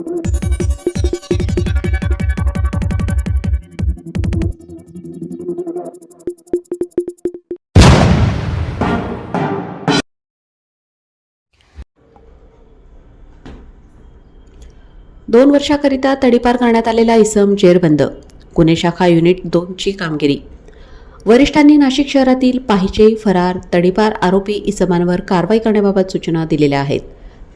दोन वर्षाकरिता तडीपार करण्यात आलेला इसम जेरबंद. गुन्हे शाखा युनिट दोनची कामगिरी. वरिष्ठांनी नाशिक शहरातील पाहिजे फरार तडीपार आरोपी इसमांवर कारवाई करण्याबाबत सूचना दिलेल्या आहेत.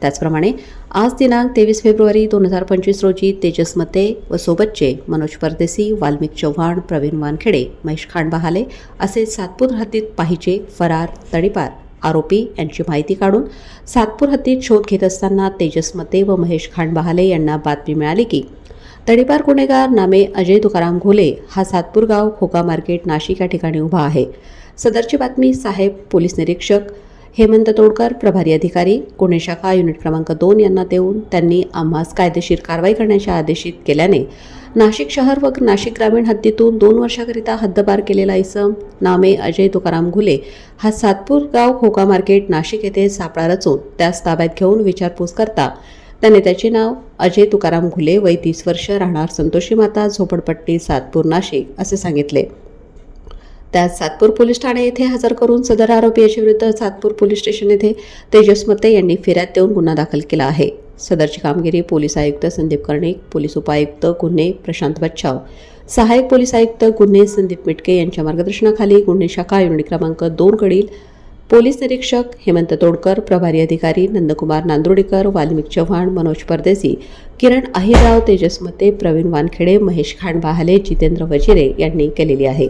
त्याचप्रमाणे आज दिनांक तेवीस फेब्रुवारी दोन हजार पंचवीस रोजी तेजस मते व सोबतचे मनोज परदेसी वाल्मिक चव्हाण प्रवीण वानखेडे महेश खांडबहाले असे सातपूर हद्दीत पाहिजे फरार तडीपार आरोपी यांची माहिती काढून सातपूर हद्दीत शोध घेत असताना तेजस मते व महेश खांडबहाले यांना बातमी मिळाली की तडीपार गुन्हेगार नामे अजय तुकाराम घोले हा सातपूर गाव खोका मार्केट नाशिक या ठिकाणी उभा आहे. सदरची बातमी साहेब पोलीस निरीक्षक हेमंत तोडकर प्रभारी अधिकारी गुन्हे शाखा युनिट क्रमांक दोन यांना देऊन त्यांनी आम्हास कायदेशीर कारवाई करण्याचे आदेशित केल्याने नाशिक शहर व नाशिक ग्रामीण हद्दीतून दोन वर्षाकरिता हद्दपार केलेला इसम नामे अजय तुकाराम घुले हा सातपूर गाव खोका मार्केट नाशिक येथे सापळा रचून त्यास ताब्यात घेऊन विचारपूस करता. त्याने त्याचे नाव अजय तुकाराम घुले वय तीस वर्ष राहणार संतोषी माता झोपडपट्टी सातपूर नाशिक असे सांगितले. त्यात सातपूर पोलीस ठाणे येथे हजर करून सदर आरोपी याच्याविरुद्ध सातपूर पोलीस स्टेशन येथे तेजस मते यांनी फिर्याद देऊन गुन्हा दाखल केला आहे. सदरची कामगिरी पोलीस आयुक्त संदीप कर्णिक पोलीस उपायुक्त गुन्हे प्रशांत बच्छाव सहाय्यक पोलीस आयुक्त गुन्हे संदीप मिटके यांच्या मार्गदर्शनाखाली गुन्हे शाखा युनिट क्रमांक दोन कडील पोलीस निरीक्षक हेमंत तोडकर प्रभारी अधिकारी नंदकुमार नांदुर्डीकर वाल्मिक चव्हाण मनोज परदेसी किरण अहिरराव तेजस मते प्रवीण वानखेडे महेश खांडबाहले जितेंद्र वजिरे यांनी केलेली आहे.